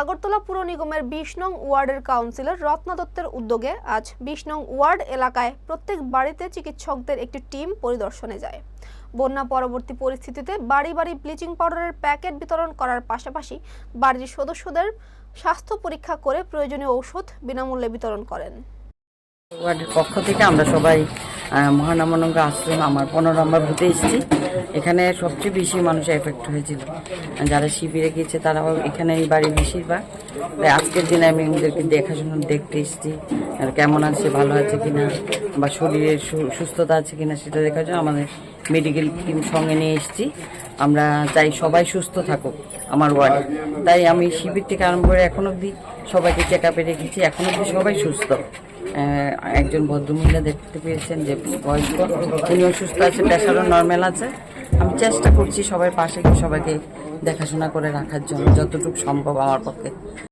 আগরতলা পুর নিগমের বিশ নং ওয়ার্ডের কাউন্সিলর রত্না দত্তের উদ্যোগে আজ বিশ নং ওয়ার্ড এলাকায় প্রত্যেক বাড়িতে চিকিৎসকদের একটি টিম পরিদর্শনে যায়। বন্যা পরবর্তী পরিস্থিতিতে বাড়ি বাড়ি ব্লিচিং পাউডারের প্যাকেট বিতরণ করার পাশাপাশি বাড়ির সদস্যদের স্বাস্থ্য পরীক্ষা করে প্রয়োজনীয় ঔষধ বিনামূল্যে বিতরণ করেন। ওয়ার্ডের পক্ষ থেকে আমরা সবাই মহানামানঙ্গ আশ্রম, আমার পনেরো নম্বর বুথে এসেছি। এখানে সবচেয়ে বেশি মানুষ এফেক্ট হয়েছিল। যারা শিবিরে গিয়েছে, তারাও এখানে এই বাড়ি বেশিরভাগ। তাই আজকের দিনে আমি ওদেরকে দেখাশোনা, দেখতে এসেছি, আর কেমন আছে, ভালো আছে কিনা, বা শরীরের সুস্থতা আছে কিনা, সেটা দেখার জন্য আমাদের মেডিকেল টিম সঙ্গে নিয়ে এসেছি। আমরা চাই সবাই সুস্থ থাকুক আমার ওয়ার্ডে। তাই আমি শিবির থেকে আরম্ভ করে এখন অবধি সবাইকে চেক আপে রেখেছি, এখন অবধি সবাই সুস্থ। একজন ভদ্রমহিলা দেখতে পেয়েছেন যে বয়স্ক উনি সুস্থ আছে, প্রেশারও নর্মাল আছে। আমি চেষ্টা করছি সবার পাশে সবাইকে দেখাশোনা করে রাখার জন্য, যতটুকু সম্ভব আমার পক্ষে।